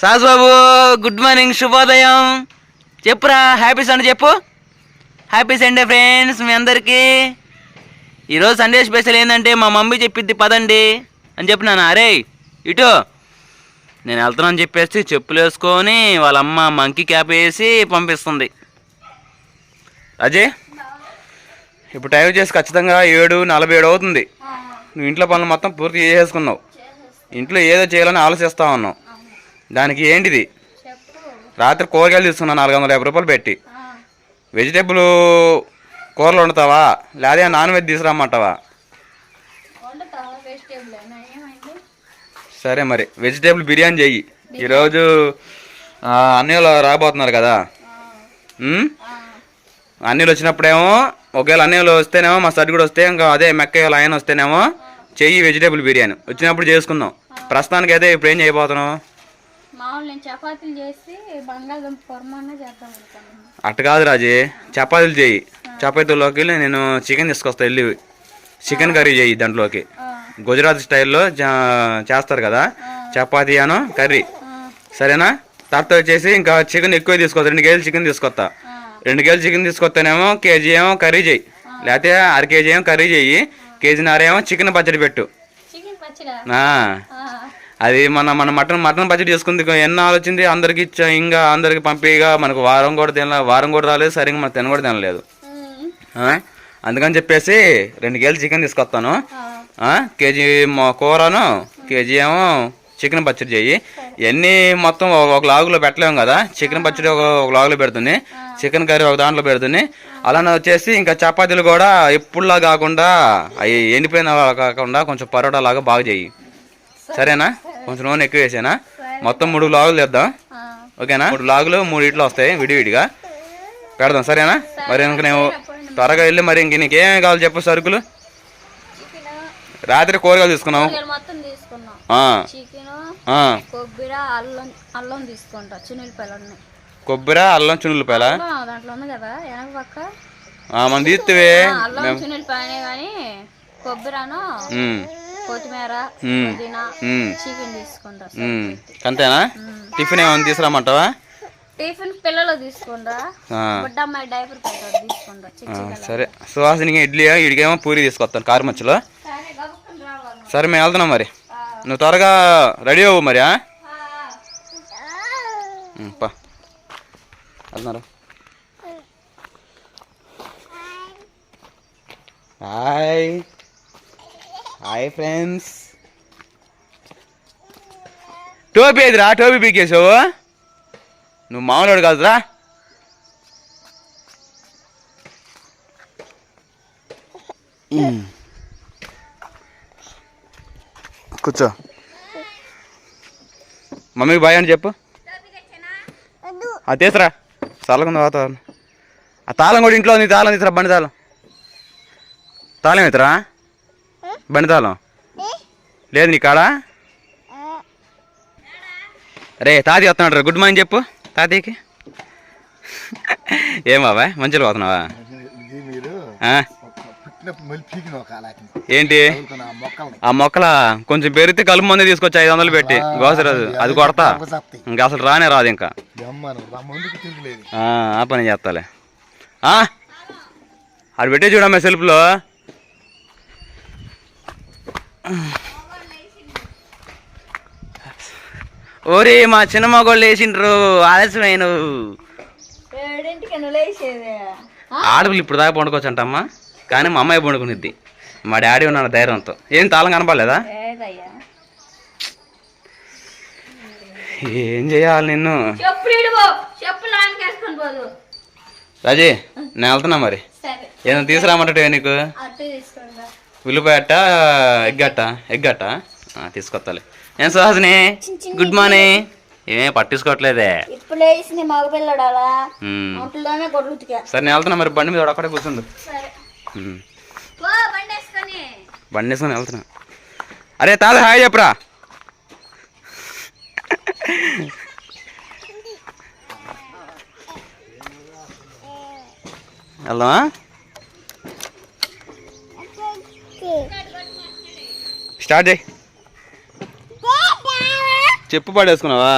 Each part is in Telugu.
సాస్ బాబు గుడ్ మార్నింగ్ శుభోదయం. చెప్పురా హ్యాపీ సండే చెప్పు. హ్యాపీ సండే ఫ్రెండ్స్ మీ అందరికీ. ఈరోజు సండే స్పెషల్ ఏంటంటే మా మమ్మీ చెప్పిద్ది పదండి అని చెప్పినాను? అరే ఇటు. నేను వెళ్తున్నాను చెప్పేసి చెప్పులు వేసుకొని వాళ్ళ అమ్మ మంకీ క్యాప్ వేసి పంపిస్తుంది. అజయ్ ఇప్పుడు టైం చేసి ఖచ్చితంగా ఏడు నలభై ఏడు అవుతుంది. నువ్వు ఇంట్లో పనులు మొత్తం పూర్తి చేసేసుకున్నావు. ఇంట్లో ఏదో చేయాలని ఆలోచిస్తా ఉన్నావు. దానికి ఏంటిది? రాత్రి కూరగాయలు తీసుకున్నావు నాలుగు వందల యాభై రూపాయలు పెట్టి. వెజిటేబుల్ కూరలు వండుతావా? లేదా నాన్ వెజ్ తీసుకురమ్మంటావా? సరే మరి వెజిటేబుల్ బిర్యానీ చెయ్యి. ఈరోజు అన్నయ్యలు రాబోతున్నారు కదా? అన్నీలు వచ్చినప్పుడేమో ఒకవేళ అన్నీలు వస్తేనేమో మా సర్టి కూడా వస్తే ఇంకా అదే మెక్క ఆయన వస్తేనేమో చెయ్యి వెజిటేబుల్ బిర్యానీ. వచ్చినప్పుడు చేసుకుందాం. ప్రస్తుతానికి అయితే ఇప్పుడు ఏం చేయబోతున్నావు? మామూలు నేను చపాతీలు చేసి బంగాళదుంప కుర్మన్నా చేద్దాం అనుకున్నాను అట్ట కాదు రాజీ చపాతీలు చెయ్యి చపాతీలోకి నేను చికెన్ తీసుకొస్తా వెళ్ళి చికెన్ కర్రీ చెయ్యి దాంట్లోకి. గుజరాత్ స్టైల్లో చేస్తారు కదా చపాతీ అను కర్రీ. సరేనా? తర్వాత వచ్చేసి ఇంకా చికెన్ ఎక్కువ తీసుకొస్తా రెండు కేజీలు చికెన్ తీసుకొస్తా. రెండు కేజీలు చికెన్ తీసుకొస్తానేమో కేజీ ఏమో కర్రీ చెయ్యి లేకపోతే అర కేజీ ఏమో కర్రీ చెయ్యి కేజీన్నర ఏమో చికెన్ పచ్చడి పెట్టు. అది మన మన మటన్ మటన్ పచ్చడి చేసుకుంది. ఎన్నో ఆలోచింది? అందరికి ఇచ్చా. ఇంకా అందరికి పంపిగా మనకు వారం కూడా తినలే. వారం కూడా రాలేదు. సరిగ్గా మనం తిన కూడా తినలేదు? అందుకని చెప్పేసి రెండు కేజీలు చికెన్ తీసుకొస్తాను? కేజీ కూరను కేజీ ఏమో చికెన్ పచ్చడి చెయ్యి. ఇవన్నీ మొత్తం ఒక లాగులో పెట్టలేము కదా? చికెన్ పచ్చడి ఒక ఒక లాగులో పెడుతుంది. చికెన్ కర్రీ ఒక దాంట్లో పెడుతుంది. అలానే వచ్చేసి ఇంకా చపాతీలు కూడా ఎప్పుడులా కాకుండా అవి ఎండిపోయిన కాకుండా కొంచెం పరోటా లాగా బాగా చెయ్యి. సరేనా? కొంచెం నూనె ఎక్కువ వేసేనా మొత్తం మూడు లాగులు తెద్దాం ఆ. ఓకేనా? మూడు లాగులు మూడు ఇట్లు వస్తాయి విడివిడిగా పెడదాం సరేనా? మరి ఇంక నేను త్వరగా వెళ్ళి మరి ఇంక నీకేమేమి కావాలి చెప్పు సరుకులు. రాత్రి కూరగాయలు తీసుకున్నాం కూరగాయలు మొత్తం తీసుకున్నాం. ఆ, చికెన్ ఆ. కొబ్బరి అల్లం కొబ్బరి పక్క. మనం కొబ్బరిను ఉమ్, కొత్తిమీర పుదీనా చికెన్ తీసుకుంటా. అంతేనా? టిఫిన్ ఏమైనా తీసుకురామంటావా? టిఫిన్ పిల్లలు తీసుకుంటా. ఆ, బుడ్డమ్మాయి డైపర్ పెట్టాడు తీసుకుంటా. ఆ, చిచ్చి సరే. సుహాసినికి ఇడ్లీ ఇడికేమో పూరి తీసుకొస్తాను కారు మధ్యలో. సరే గబుక్కుని రావాలి సరే మేము వెళ్తున్నాం మరి. నువ్వు త్వరగా రెడీ అవ్వు మరి పా. వెళ్తున్నారు? హాయ్. హాయ్ ఫ్రెండ్స్ టోపీ ఎదురా టోపీ పీకేసావు నువ్వు మామూలు కాదురా. ఉమ్. కూర్చో. మమ్మీకి బాయ్ అని చెప్పు. అది తీసురా. చల్లకుంది వాతావరణం. ఆ తాళం కూడా ఇంట్లో ఉంది తాళం తీసురా బండి తాళం. తాళం అవుతురా బండి తాళం లేదు నీ కాడా? రే తాతయ్య వస్తున్నాడు రా. గుడ్ మార్నింగ్ చెప్పు. తాతయ్యకి. ఏం బాబాయ్? మంచిగా పోతున్నావా? ఏంటి? ఆ మొక్కల. కొంచెం పెరిగితే కలుపు మంది తీసుకొచ్చి ఐదు వందలు పెట్టి గోసరాజు అది కొడతా. ఇంకా అసలు రానే రాదు ఇంకా. ఆ పని చేస్తాలే. ఆ? అది పెట్టే చూడమ్మా సెల్ఫ్లో. ఓరే మా చిన్న మగోళ్ళు వేసిండ్రు ఆలస్యమైన ఆడపిల్లు ఇప్పుడు దాకా పండుకోవచ్చు అంటమ్మా కానీ మా అమ్మాయి పండుకునిద్ది. మా డాడీ ఉన్నాడు ధైర్యంతో. ఏం తాళం కనపడలేదా? ఏం చేయాలి నిన్ను? రాజీ నేను వెళ్తున్నా మరి. సరే. ఏదైనా తీసుకురామంటే నీకు? అట్టే తీసుకుంటా ఉల్లిపాయ అట్ట ఎగ్ అట్ట ఎగ్ అట్ట ఆ, తీసుకొస్తాలే ఏం సుహాసిని గుడ్ మార్నింగ్ ఏమేం పట్టించుకోవట్లేదే సరే నేను వెళ్తున్నా మరి బండి మీద వాడు అక్కడే కూర్చుండు బండి వేసుకొని. వెళ్తున్నా. అరే తాత హాయ్ చెప్పరా. వెళ్దామా స్టార్ట్ చెప్పు పడేసుకున్నావా?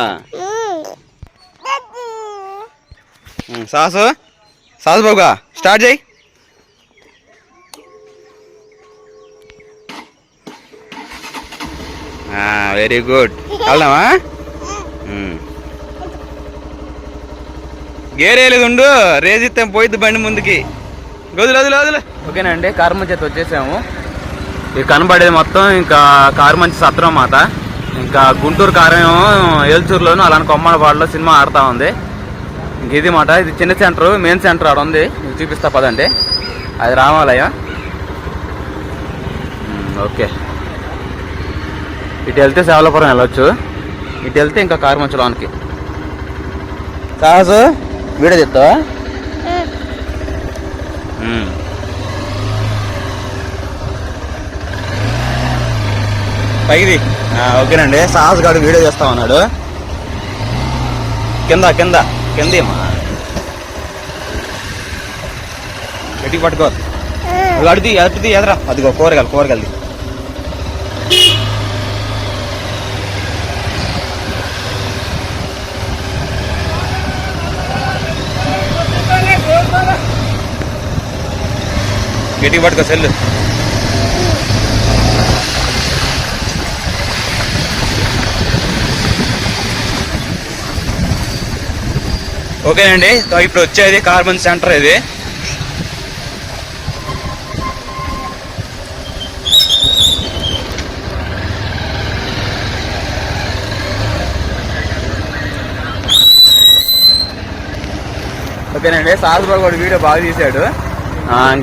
సాసు సాసు బాబుగా స్టార్ట్ చేయి. Very good. వెళ్దామా? గేర్ వేయలేదు ఉండు రేజిత్తం పోయిద్ది బండి ముందుకి. గదులు వదులు వదులు ఓకేనా అండి కార్మ చేతి వచ్చేసాము. ఇక కనబడేది మొత్తం ఇంకా కారుమంచి సత్రం మాట ఇంకా గుంటూరు కారం ఏల్చూరులోను అలానే కొమ్మడపాడులో సినిమా ఆడుతూ ఉంది. ఇంక ఇది మాట ఇది చిన్న సెంటర్ మెయిన్ సెంటర్ ఆడ ఉంది. చూపిస్తా పదండి. అది రామాలయం. ఓకే. ఇటు వెళ్తే సేవలపురం వెళ్ళొచ్చు. ఇటు వెళ్తే ఇంకా కారుమంచి లోనికి. సాహసు వీడియో చెప్తావా పైది ఓకేనండి. సాహస్ గారు వీడియో చేస్తా ఉన్నాడు. కింద కింద కింద గట్టికి పట్టుకో. అడిది అటుది ఎదరా. అదిగో కూరగాయలు కూరగాయలు గట్టికి పట్టుకో సెల్లు. ఓకేనండి ఇప్పుడు వచ్చేది కార్బన్ సెంటర్ ఇది. ఓకేనండి సాహస్బాబు కూడా వీడియో బాగా తీశాడు.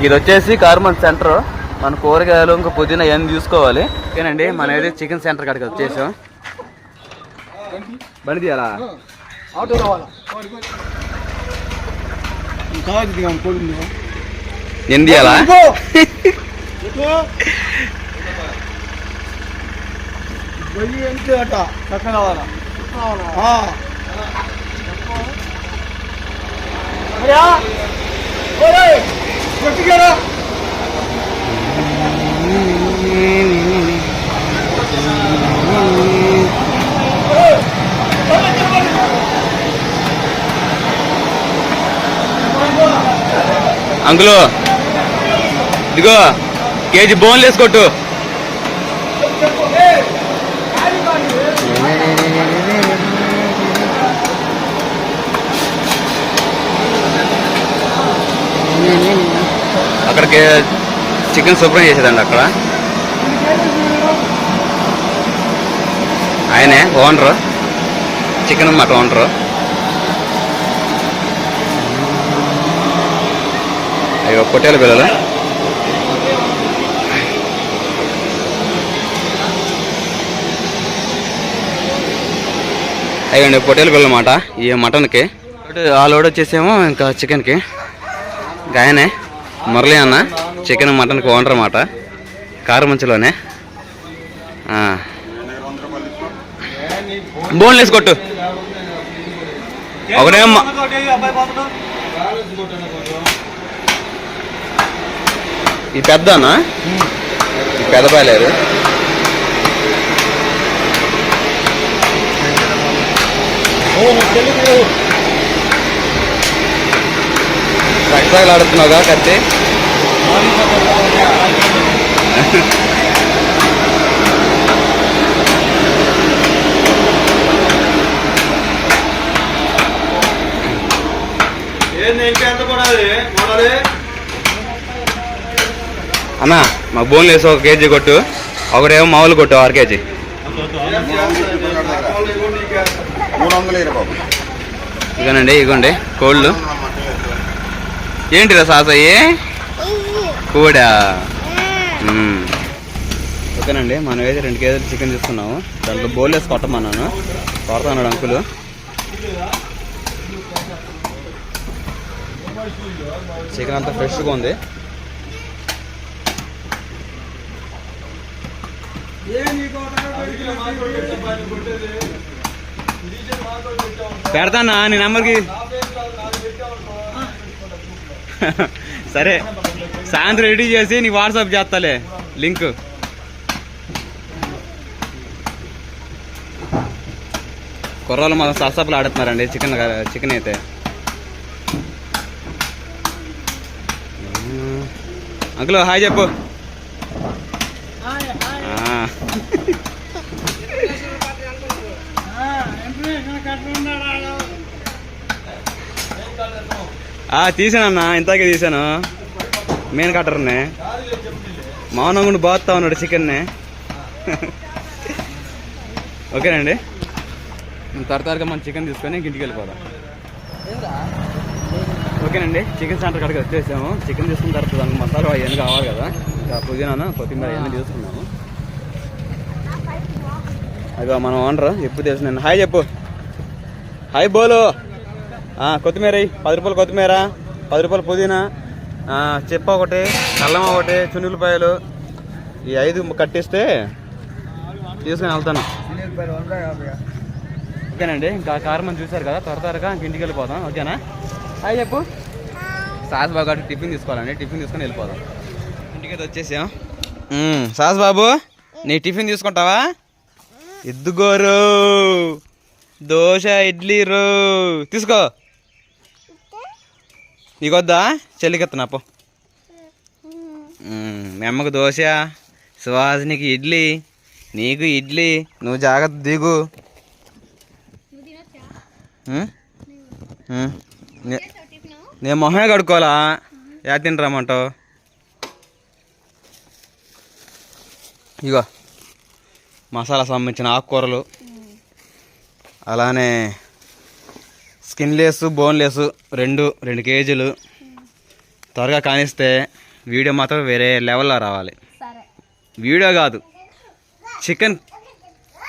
ఇది వచ్చేసి కార్బన్ సెంటర్ మన కూరగాయలు ఇంకా పుదీనా ఏం చూసుకోవాలి. ఓకేనండి మనం అయితే చికెన్ సెంటర్ కాడికి వచ్చేసాం. బండి తీయాలా? ఆటో రావాలా? కావాలి దిగాం కొడుకు అంకులు. ఇదిగో కేజీ బోన్లు కొట్టు అక్కడికి చికెన్ శుభ్రం చేసేదండి అక్కడ. ఆయనే ఓనరు. Chicken mutton owner. అయ్యో పొట్టేల పిల్లలు. అయ్యండి పొట్టేల పిల్లల మాట ఈ మటన్కి. ఆ లోడ్ వచ్చేసేమో ఇంకా చికెన్కి. ఇంకా ఆయనే మురళి అన్న చికెన్ మటన్కి ఓనర్ అన్నమాట కారమంచులోనే బోన్లెస్ కొట్టు. ఒకటేమో ఈ పెద్దనా? ఈ పెద్ద పాయలేరు రక్తాలు ఆడుతున్నావుగా కత్తి. అన్న మాకు బోన్లు వేసి ఒక కేజీ కొట్టు. ఒకటేమో మామూలు కొట్టు ఆరు కేజీ. ఇగోనండి ఇగోండి కోళ్ళు. ఏంటిరా సాసయ్యి? కూడా? ఓకేనండి మనం అయితే రెండు కేజీలు చికెన్ తీసుకున్నాము. దాంట్లో బౌల్ వేసి కొట్టమన్నాను. కొడతాడు అంకులు. చికెన్ అంతా ఫ్రెష్గా ఉంది. పెడతానా నీ నెంబర్కి? సరే సాయంత్రం రెడీ చేసి నీ వాట్సాప్ చేస్తాలే లింక్. కుర్రాలు మా సరసపలు ఆడుతున్నారండి చికెన్ చికెన్ అయితే. అంకుల్ హాయ్ చెప్పు. తీసానన్నా ఇంతాకే తీసాను. మెయిన్ కట్టర్నే మౌనంగుండి బాగుతా ఉన్నాడు చికెన్నే. ఓకేనండి. తరతరగా మనం చికెన్ తీసుకొని ఇంటికి వెళ్ళిపోదాం. ఓకేనండి చికెన్ సెంటర్ కాడికి వచ్చేసాము. చికెన్ తీసుకున్న తర్వాత దానికి మసాలా అవన్నీ కావాలి కదా. పుదీనా కొత్తిమీర అవన్నీ తీసుకున్నాము. అదిగో మనం ఓనర్. ఎప్పుడు తెలుసు నేను హాయ్ చెప్పు. హాయ్ బోలు. కొత్తిమీర పది రూపాయలు కొత్తిమీర పది రూపాయలు పుదీనా చెప్ప ఒకటి అల్లం ఒకటి చున్నులపాయలు ఈ ఐదు కట్టిస్తే తీసుకొని వెళ్తాను. ఓకేనండి ఇంకా కారు మనం చూశారు కదా త్వర త్వరగా ఇంటికి వెళ్ళిపోదాం. ఓకేనా? హాయ్ చెప్పు. సాస్ బాబు టిఫిన్ తీసుకోవాలండి. టిఫిన్ తీసుకొని వెళ్ళిపోదాం. ఇంటికి వచ్చేసాం. సాస్ బాబు నీ టిఫిన్ తీసుకుంటావా? ఎద్దుగోరు దోశ ఇడ్లీ రో. తీసుకో. నీకొద్దా? చెల్లికెత్తనా పో. మీ అమ్మకు దోశ సుహాసినికి ఇడ్లీ నీకు ఇడ్లీ నువ్వు జాగ్రత్త దిగు. నేను మొహమే కడుక్కోవాలా? యా తినరామంటావు ఇగో. మసాలా సంబంధించిన ఆకుకూరలు. అలానే స్కిన్లెస్ బోన్లెస్ రెండు రెండు కేజీలు. త్వరగా కానిస్తే వీడియో మాత్రం వేరే లెవెల్లో రావాలి. వీడియో కాదు. చికెన్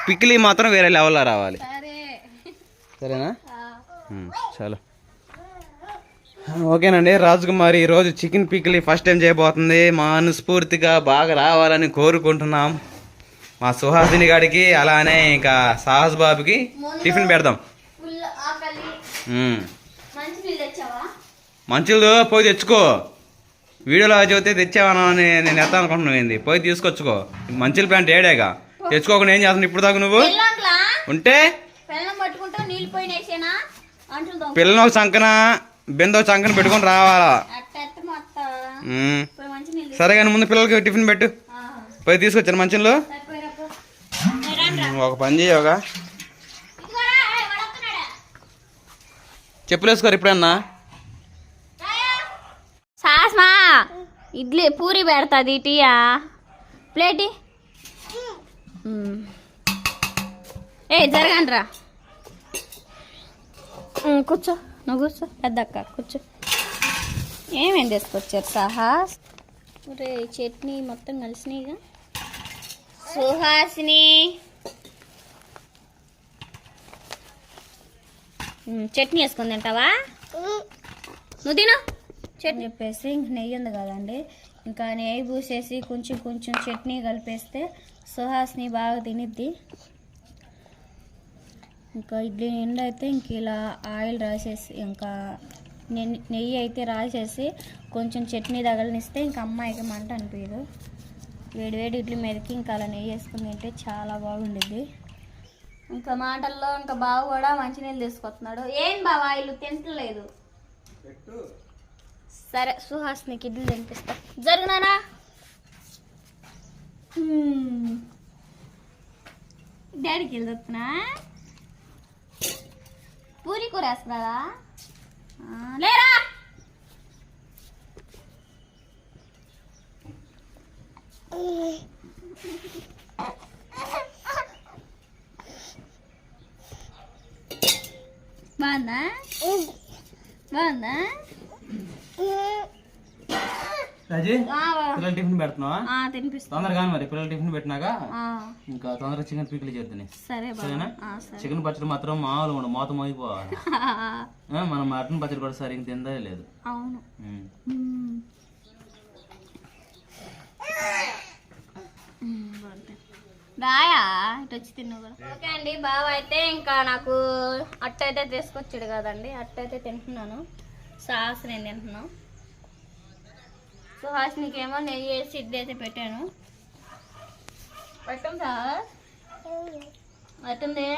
పికిలీ మాత్రం వేరే లెవెల్లో రావాలి. సరే. సరేనా? చాలు. ఓకేనండి రాజకుమారి ఈరోజు చికెన్ పికిలీ ఫస్ట్ టైం చేయబోతుంది. మనస్ఫూర్తిగా బాగా రావాలని కోరుకుంటున్నాం. మా సుహాసిని గారికి అలానే ఇంకా సాహస్ బాబుకి టిఫిన్ పెడదాం మంచిలు పోయి తెచ్చుకో. వీడియోలో చెబితే తెచ్చావనా అని నేను ఎత్తా అనుకుంటున్నావు ఏంది? పోయి తీసుకొచ్చుకో. మంచిల ప్యాంట్ ఏడేగా? తెచ్చుకోకుండా ఏం చేస్తున్నావు ఇప్పుడు దాకా నువ్వు? ఉంటే? పిల్లని ఒక చంకన బిందో చంకన పెట్టుకొని రావాలా? సరే కానీ ముందు పిల్లలకి టిఫిన్ పెట్టు. పోయి తీసుకొచ్చాను మంచిలో సరిపోయిరా పో. ఏ రండ్రా. ఒక పని చేయవుగా. ఇదిగోరా, ఏయ్, వాడు వస్తున్నాడా? చెప్పులు వేసుకోరు ఇప్పుడన్నా సాస్మా ఇడ్లీ పూరి పెడతాది టీయా? ప్లేటి? ఏ జరగండి రా కూర్చో నువ్వు కూర్చో పెద్దక్క కూర్చో. ఏమేం తీసుకొచ్చారు సాహాస్? రే చట్నీ మొత్తం కలిసినాయిగా. సుహాసిని. చట్నీ వేసుకుని తింటావా? నువ్వు తిను. చట్నీ. చెప్పేసి ఇంక నెయ్యి ఉంది కదండి. ఇంకా నెయ్యి పూసేసి కొంచెం కొంచెం చట్నీ కలిపేస్తే సుహాస్ని బాగా తినిద్ది. ఇంకా ఇడ్లీ నిండా అయితే ఇంక ఇలా ఆయిల్ రాసేసి ఇంకా నె- నెయ్యి అయితే రాసేసి కొంచెం చట్నీ తగలనిస్తే ఇంకా అమ్మాయికి మంట అనిపించదు వేడి వేడి ఇడ్లీ మీదకి ఇంకా అలా నెయ్యి వేసుకుని తింటే చాలా బాగుండిద్ది. ఇంకా మాటల్లో ఇంకా బావ కూడా మంచినీళ్ళు తీసుకొస్తున్నాడు. ఏం బావా ఇల్లు తింటలేదు. సరే సుహాస్ నీకు ఇడ్లీ తినిపిస్తా. జరుగునానా డాడీకి వెళ్తున్నా పూరి కూర వేస్తున్నారా లేరా? బాగుందా? బాగుందా? రాజీ పిల్లలు టిఫిన్ పెడుతున్నావా? తొందరగా మరి పిల్లలు టిఫిన్ పెట్టినాక ఇంకా తొందరగా చికెన్ పిక్కలు చేద్దాం సరేనా? చికెన్ పచ్చడి మాత్రం మామూలు ఉండదు మోత మోగిపోవాలి. మనం మటన్ పచ్చడి కూడా సరిగ్గా తిందే లేదు. అవును ఉమ్. మ్మ్. మ్మ్, బాగుంది. రాయా? ఇటు వచ్చి తిన్నావు కూడా ఓకే అండి బావ అయితే ఇంకా నాకు అట్ట అయితే తీసుకొచ్చాడు కదండి అట్ట అయితే తింటున్నాను. సాస్ నేను తింటున్నాను. సుహాసినికేమో నెయ్యి వేసి ఇడ్లీ అయితే పెట్టాను. పెట్టం సార్ పెట్టింది?